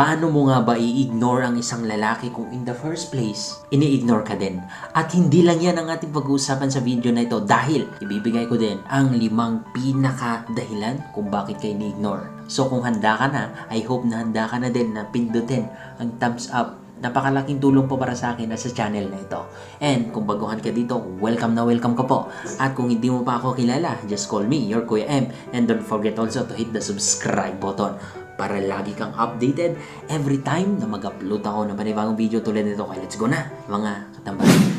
Paano mo nga ba i-ignore ang isang lalaki kung in the first place, ini-ignore ka din? At hindi lang yan ang ating pag-uusapan sa video na ito dahil ibibigay ko din ang limang pinaka dahilan kung bakit ka ini-ignore. So kung handa ka na, I hope na handa ka na din na pindutin ang thumbs up napakalaking tulong po para sa akin at sa channel na ito. And kung baguhan ka dito, welcome na welcome ka po. At kung hindi mo pa ako kilala, just call me, your Kuya M. And don't forget also to hit the subscribe button para lagi kang updated every time na mag-upload ako ng panibagong video tulad nito. Kaya let's go na, mga katambay.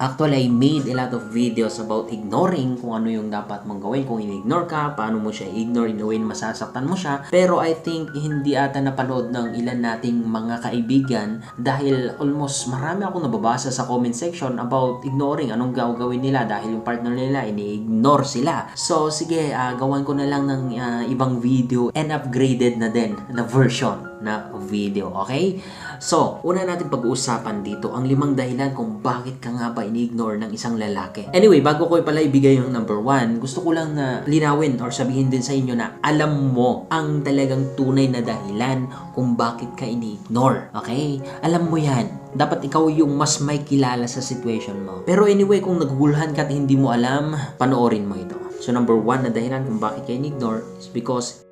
Actually, I made a lot of videos about ignoring kung ano yung dapat mong gawin. Kung in-ignore ka, paano mo siya i-ignore, in a way masasaktan mo siya. Pero I think hindi ata napanood ng ilan nating mga kaibigan dahil almost marami akong nababasa sa comment section about ignoring anong gagawin nila dahil yung partner nila ini-ignore sila. So, sige, ah, gawan ko na lang ng ah, ibang video and upgraded na din na version na video, okay? So, una natin pag-uusapan dito ang limang dahilan kung bakit ka nga ba ini-ignore ng isang lalaki. Anyway, bago ko pala ibigay yung number one, gusto ko lang na linawin or sabihin din sa inyo na alam mo ang talagang tunay na dahilan kung bakit ka ini-ignore, okay? Alam mo yan. Dapat ikaw yung mas may kilala sa situation mo. Pero anyway, kung nagugulhan ka at hindi mo alam, panoorin mo ito. So number one na dahilan kung bakit ka ini-ignore is because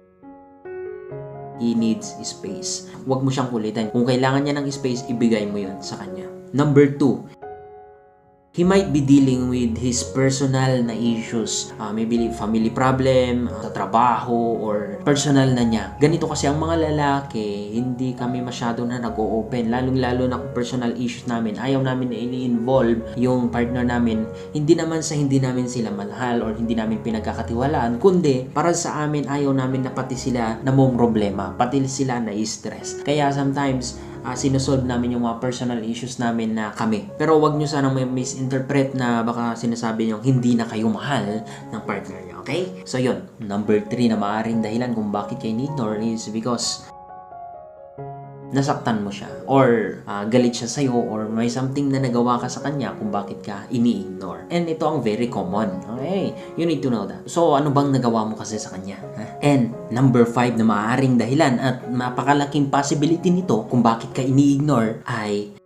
he needs space. Huwag mo siyang kulitan. Kung kailangan niya ng space, ibigay mo yun sa kanya. Number two, he might be dealing with his personal na issues. Uh, maybe family problem, uh, sa trabaho, or personal na niya. Ganito kasi ang mga lalaki, hindi kami masyado na nag-o-open. Lalong-lalo na kung personal issues namin. Ayaw namin na ini-involve yung partner namin. Hindi naman sa hindi namin sila mahal or hindi namin pinagkakatiwalaan, kundi para sa amin ayaw namin na pati sila na problema, pati sila na stress. Kaya sometimes, uh, sinusolve namin yung mga personal issues namin na kami. Pero wag nyo sanang may misinterpret na baka sinasabi nyo hindi na kayo mahal ng partner nyo. Okay? So yun, number 3 na maaaring dahilan kung bakit kayo ni-ignore is because nasaktan mo siya or ah, galit siya sa'yo or may something na nagawa ka sa kanya kung bakit ka ini-ignore. And ito ang very common. Okay? You need to know that. So, ano bang nagawa mo kasi sa kanya? Ha? And number 5 na maaaring dahilan at napakalaking possibility nito kung bakit ka ini-ignore ay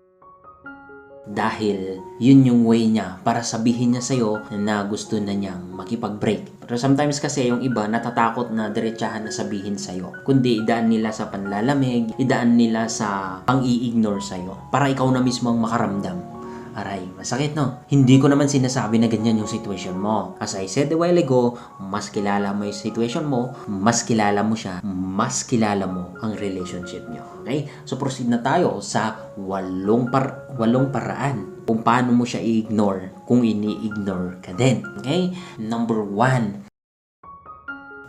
dahil yun yung way niya para sabihin niya sa'yo na gusto na niyang makipag-break. Pero sometimes kasi yung iba natatakot na diretsahan na sabihin sa'yo. Kundi idaan nila sa panlalamig, idaan nila sa pang-i-ignore sa'yo. Para ikaw na mismo ang makaramdam. Aray, masakit no? Hindi ko naman sinasabi na ganyan yung situation mo. As I said a while ago, mas kilala mo yung situation mo, mas kilala mo siya, mas kilala mo ang relationship nyo. Okay? So proceed na tayo sa walong, par walong paraan kung paano mo siya i-ignore kung ini-ignore ka din. Okay? Number one,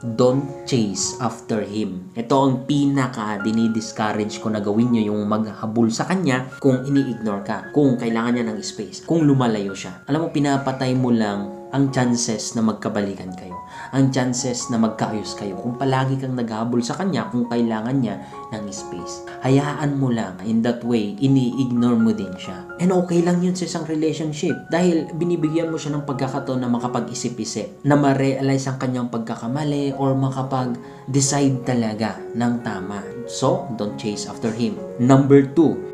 don't chase after him. Ito ang pinaka dinidiscourage ko na gawin nyo yung maghabol sa kanya kung ini-ignore ka, kung kailangan niya ng space, kung lumalayo siya. Alam mo, pinapatay mo lang ang chances na magkabalikan kayo. Ang chances na magkaayos kayo kung palagi kang naghahabol sa kanya kung kailangan niya ng space. Hayaan mo lang. In that way, ini-ignore mo din siya. And okay lang yun sa isang relationship. Dahil binibigyan mo siya ng pagkakataon na makapag-isip-isip. Na ma-realize ang kanyang pagkakamali or makapag-decide talaga ng tama. So, don't chase after him. Number two,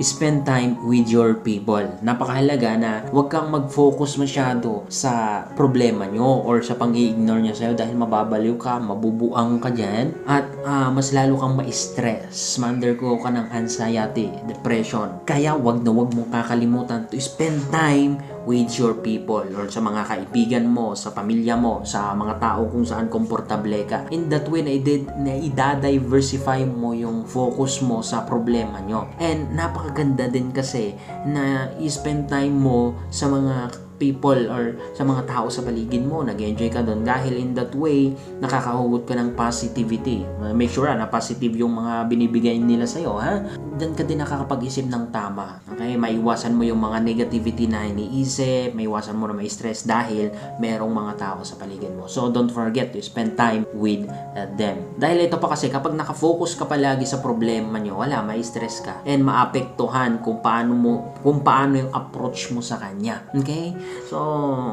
spend time with your people. Napakahalaga na huwag kang mag-focus masyado sa problema nyo or sa pang-i-ignore nyo sa'yo dahil mababaliw ka, mabubuang ka dyan at ah, mas lalo kang ma-stress, ma-undergo ka ng anxiety, depression. Kaya wag na wag mong kakalimutan to spend time with your people or sa mga kaibigan mo, sa pamilya mo, sa mga tao kung saan komportable ka. In that way, na, i- na i-diversify mo yung focus mo sa problema nyo. And napakaganda din kasi na i-spend time mo sa mga people or sa mga tao sa paligid mo, nag-enjoy ka doon dahil in that way, nakakahugot ka ng positivity. Uh, Make sure ah, na positive yung mga binibigay nila sa'yo, ha? Diyan ka din nakakapag-isip ng tama. Okay? Maiwasan mo yung mga negativity na iniisip, maiwasan mo na may stress dahil merong mga tao sa paligid mo. So, don't forget to spend time with uh, them. Dahil ito pa kasi, kapag nakafocus ka palagi sa problema nyo, wala, may stress ka. And maapektuhan kung paano mo, kung paano yung approach mo sa kanya. Okay? So,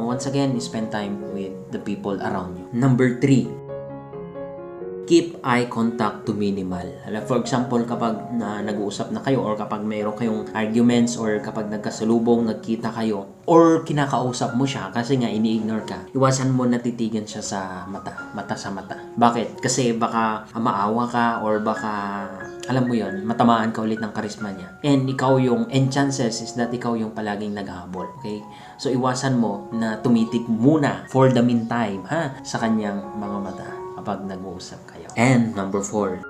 once again, spend time with the people around you. Number three, keep eye contact to minimal. For example, kapag na nag-uusap na kayo or kapag mayroon kayong arguments or kapag nagkasalubong, nagkita kayo or kinakausap mo siya kasi nga ini-ignore ka, iwasan mo na titigan siya sa mata, mata sa mata. Bakit? Kasi baka maawa ka or baka alam mo yon matamaan ka ulit ng karisma niya. And ikaw yung, and chances is that ikaw yung palaging naghahabol. Okay? So, iwasan mo na tumitig muna for the meantime, ha? Sa kanyang mga mata kapag nag-uusap kayo. And number four,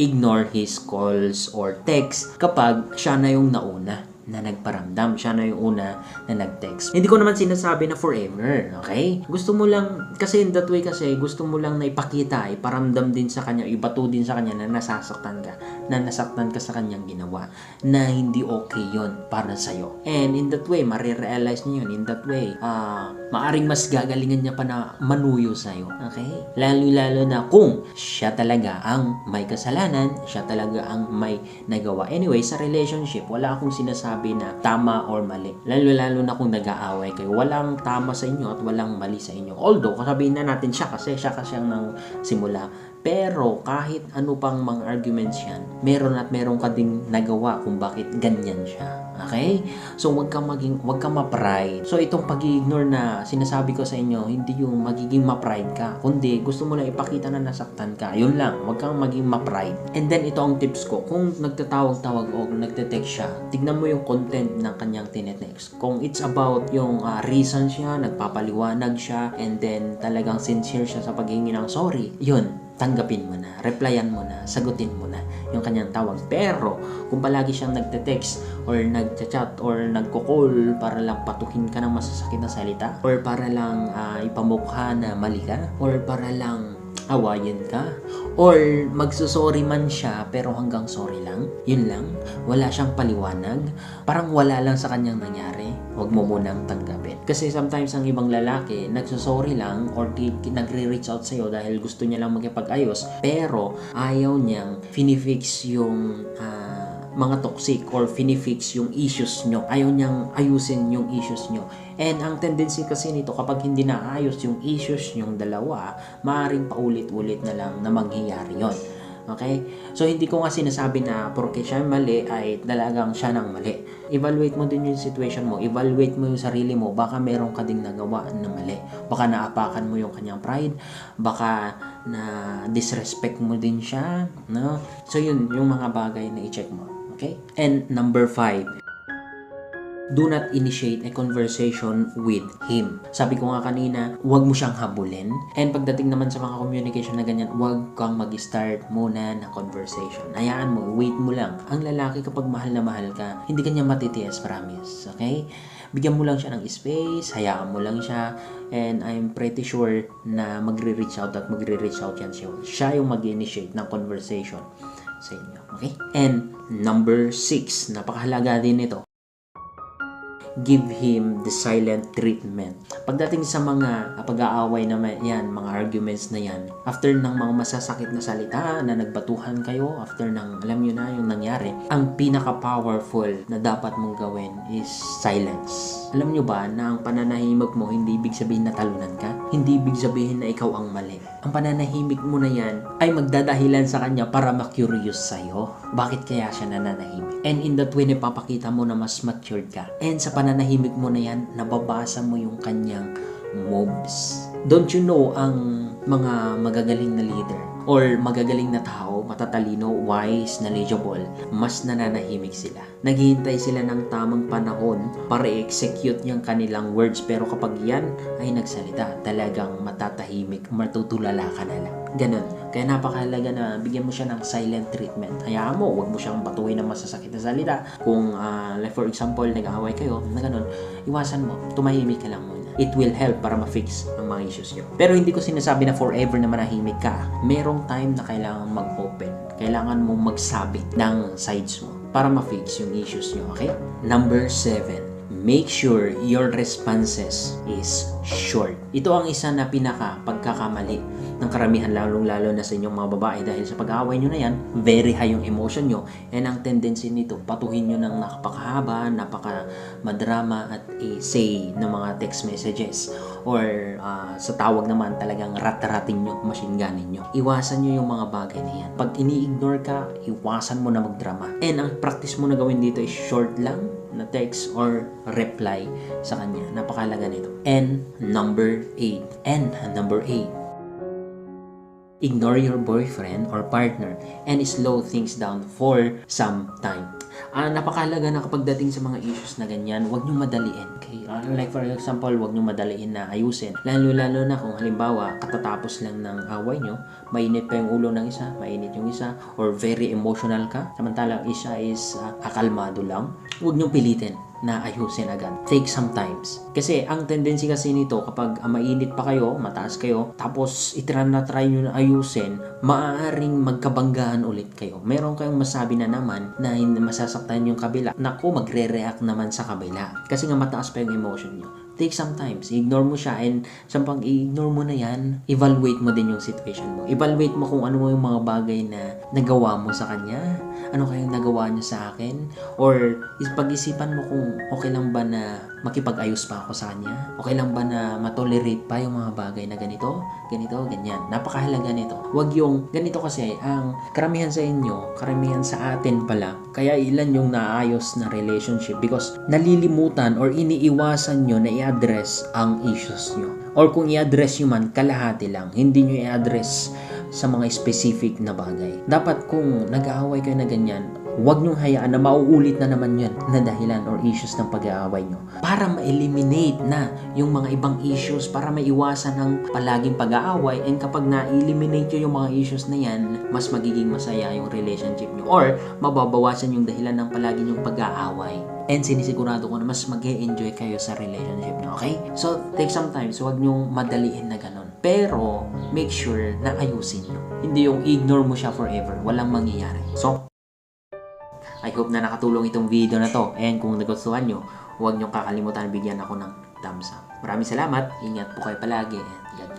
ignore his calls or texts kapag siya na yung nauna na nagparamdam. Siya na yung una na nag-text. Hindi ko naman sinasabi na forever, okay? Gusto mo lang, kasi in that way kasi, gusto mo lang na ipakita, iparamdam din sa kanya, ibato din sa kanya na nasasaktan ka, na nasaktan ka sa kanyang ginawa, na hindi okay yon para sa'yo. And in that way, marirealize niyo yun. In that way, ah, maaring mas gagalingan niya pa na manuyo sa'yo. Okay? Lalo-lalo na kung siya talaga ang may kasalanan, siya talaga ang may nagawa. Anyway, sa relationship, wala akong sinasabi na tama or mali. Lalo-lalo na kung nag-aaway kayo. Walang tama sa inyo at walang mali sa inyo. Although, kasabihin na natin siya kasi siya kasi ang nang simula. Pero kahit ano pang mga arguments yan, meron at meron ka ding nagawa kung bakit ganyan siya. Okay? So, wag kang maging, wag kang ma-pride. So, itong pag-ignore na sinasabi ko sa inyo, hindi yung magiging ma-pride ka. Kundi, gusto mo lang ipakita na nasaktan ka. Yun lang. Wag kang maging ma-pride. And then, ito ang tips ko. Kung nagtatawag-tawag o nagte-text siya, tignan mo yung content ng kanyang tinetext. Kung it's about yung ah, reason siya, nagpapaliwanag siya, and then talagang sincere siya sa paghingi ng sorry, yun, tanggapin mo na, replyan mo na, sagutin mo na yung kanyang tawag. Pero, kung palagi siyang nagte-text or nagchat or nagko-call para lang patukin ka ng masasakit na salita or para lang ah, ipamukha na mali ka or para lang awayin ka or magsusorry man siya pero hanggang sorry lang yun lang. Wala siyang paliwanag. Parang wala lang sa kanyang nangyari huwag mo munang tanggapin kasi sometimes ang ibang lalaki nagsusorry lang or nagre-reach out sa'yo dahil gusto niya lang magkipag-ayos pero ayaw niyang finifix yung ah, mga toxic or finifix yung issues nyo. Ayaw niyang ayusin yung issues nyo. And ang tendency kasi nito kapag hindi naayos yung issues nyong dalawa, maaaring paulit-ulit na lang na mangyayari yon. Okay? So, hindi ko nga sinasabi na porke siya mali ay talagang siya nang mali. Evaluate mo din yung situation mo. Evaluate mo yung sarili mo. Baka meron ka ding nagawa na mali. Baka naapakan mo yung kanyang pride. Baka na disrespect mo din siya. No? So, yun, yung mga bagay na i-check mo. Okay? And number five, do not initiate a conversation with him. Sabi ko nga kanina, huwag mo siyang habulin. And pagdating naman sa mga communication na ganyan, huwag kang mag-start muna ng conversation. Hayaan mo, wait mo lang. Ang lalaki kapag mahal na mahal ka, hindi kanya matitiis, promise. Okay? Bigyan mo lang siya ng space, hayaan mo lang siya, and I'm pretty sure na magre-reach out at magre-reach out yan siya. Siya yung mag-initiate ng conversation sa inyo. Okay? And number six, napakahalaga din ito, give him the silent treatment. Pagdating sa mga pag-aaway na may- yan, mga arguments na yan, after ng mga masasakit na salita na nagbatuhan kayo, after ng, alam nyo na yung nangyari, ang pinaka-powerful na dapat mong gawin is silence. Alam nyo ba na ang pananahimik mo hindi ibig sabihin na talunan ka? Hindi ibig sabihin na ikaw ang mali. Ang pananahimik mo na yan ay magdadahilan sa kanya para ma-curious sa'yo. Bakit kaya siya nananahimik? And in that way, napapakita mo na mas matured ka. And sa pananahimik mo na yan, nababasa mo yung kanyang moves. Don't you know ang mga magagaling na leader or magagaling na tao, matatalino, wise, knowledgeable, mas nananahimik sila. Naghihintay sila ng tamang panahon para i-execute yung kanilang words pero kapag yan ay nagsalita, talagang matatahimik, matutulala ka na lang. Ganon. Kaya napakahalaga na bigyan mo siya ng silent treatment. Hayaan mo, huwag mo siyang batuhin ng masasakit na salita. Kung, ah, like for example, nag-aaway kayo, na ganon, iwasan mo, tumahimik ka lang muna. It will help para ma-fix ang mga issues nyo. Pero hindi ko sinasabi na forever na manahimik ka. Merong time na kailangan mag-open. Kailangan mong magsabi ng sides mo para ma-fix yung issues nyo, okay? Number seven, make sure your responses is short. Ito ang isa na pinaka pagkakamali ng karamihan lalong-lalo na sa inyong mga babae dahil sa pag-aaway nyo na yan, very high yung emotion nyo and ang tendency nito, patuhin nyo ng napakahaba, napaka madrama at i-say ng mga text messages or ah, sa tawag naman talagang rat-rating nyo, machine gunin nyo. Iwasan nyo yung mga bagay na yan. Pag ini-ignore ka, iwasan mo na magdrama. And ang practice mo na gawin dito is short lang na text or reply sa kanya. Napakalaga nito. And number 8. And number 8 ignore your boyfriend or partner and slow things down for some time. Ah, napakahalaga na kapag dating sa mga issues na ganyan, huwag niyong madaliin. Okay? Ah, like for example, huwag niyong madaliin na ayusin. Lalo-lalo na kung halimbawa, katatapos lang ng away niyo, mainit pa yung ulo ng isa, mainit yung isa, or very emotional ka, samantalang isa is ah, akalmado lang, huwag niyong pilitin na ayusin agad. Take some times. Kasi ang tendency kasi nito kapag ah, mainit pa kayo, mataas kayo, tapos itry na try nyo na ayusin, maaaring magkabanggaan ulit kayo. Meron kayong masabi na naman na masasaktan yung kabila. Naku, magre-react naman sa kabila. Kasi nga mataas pa yung emotion nyo. Take some times. Ignore mo siya and sa pag i-ignore mo na yan, evaluate mo din yung situation mo. Evaluate mo kung ano mo yung mga bagay na nagawa mo sa kanya. Ano kayong nagawa niya sa akin? Or is- pag-isipan mo kung okay lang ba na makipag-ayos pa ako sa kanya? Okay lang ba na matolerate pa yung mga bagay na ganito? Ganito, ganyan. Napakahalaga nito. Huwag yung ganito kasi ang karamihan sa inyo, karamihan sa atin pala, kaya ilan yung naayos na relationship because nalilimutan or iniiwasan nyo na i-address ang issues nyo. Or kung i-address nyo man, kalahati lang. Hindi nyo i-address sa mga specific na bagay. Dapat kung nag-aaway kayo na ganyan, huwag niyong hayaan na mauulit na naman yan na dahilan or issues ng pag-aaway nyo. Para ma-eliminate na yung mga ibang issues, para maiwasan ng palaging pag-aaway, and kapag na-eliminate nyo yung mga issues na yan, mas magiging masaya yung relationship nyo. Or, mababawasan yung dahilan ng palagi yung pag-aaway. And sinisigurado ko na mas mag enjoy kayo sa relationship nyo, okay? So, take some time. So, huwag nyong madaliin na ganun. Pero, make sure na ayusin nyo. Hindi yung ignore mo siya forever. Walang mangyayari. So, I hope na nakatulong itong video na to. And kung nagustuhan nyo, huwag nyo kakalimutan bigyan ako ng thumbs up. Maraming salamat. Ingat po kayo palagi. And God